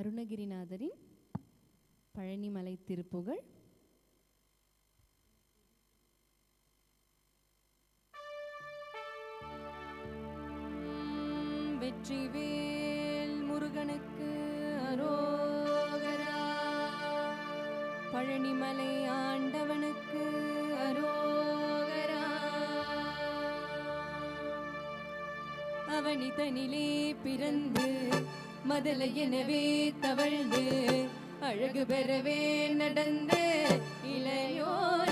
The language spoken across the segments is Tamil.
அருணகிரிநாதரின் பழனிமலை திருப்புகழ். வெற்றிவேல் முருகனுக்கு அரோகரா. பழனிமலை ஆண்டவனுக்கு அரோகரா. அவனிதனிலே பிறந்து மதல எனவே தவழ்ந்து அழகு பெறவே நடந்து இளையோர்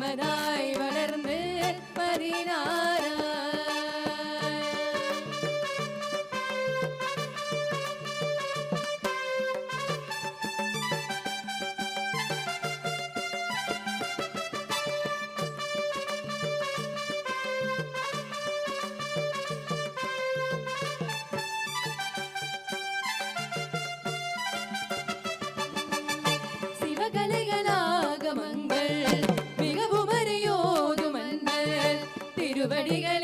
woman வடிகள்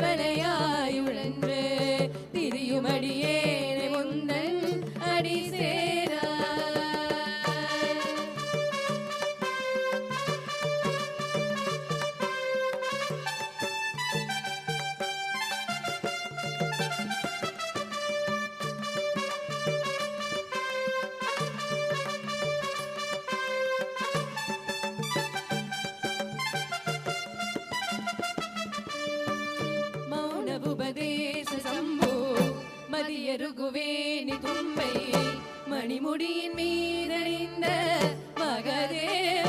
coming in. ಶಂಭೋ மதியருகுவேணி தும்பை மணிமுடியின் மீதணிந்த மகதேவ.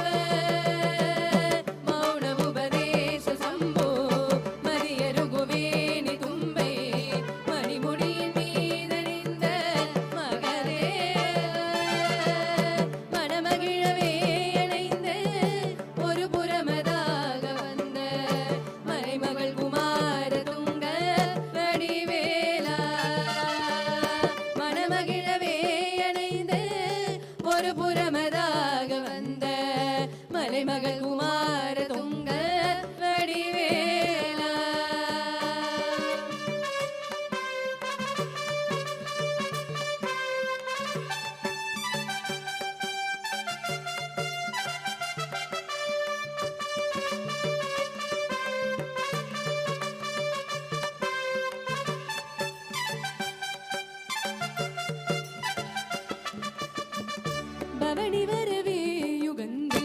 அவனி வரவே யுகந்து.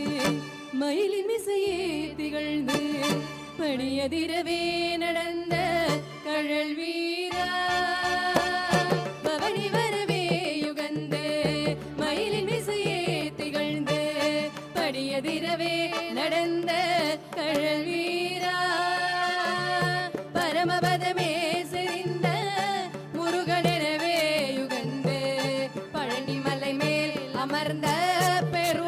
மயிலின் மிசையே திகழ்ந்து பணியதிரவே நடந்த கழல் வீரா. பவனி வரவே யுகந்து. மயிலின் மிசையே திகழ்ந்து படியதிரவே நடந்த கழல் வீரா. பரமபதமே perro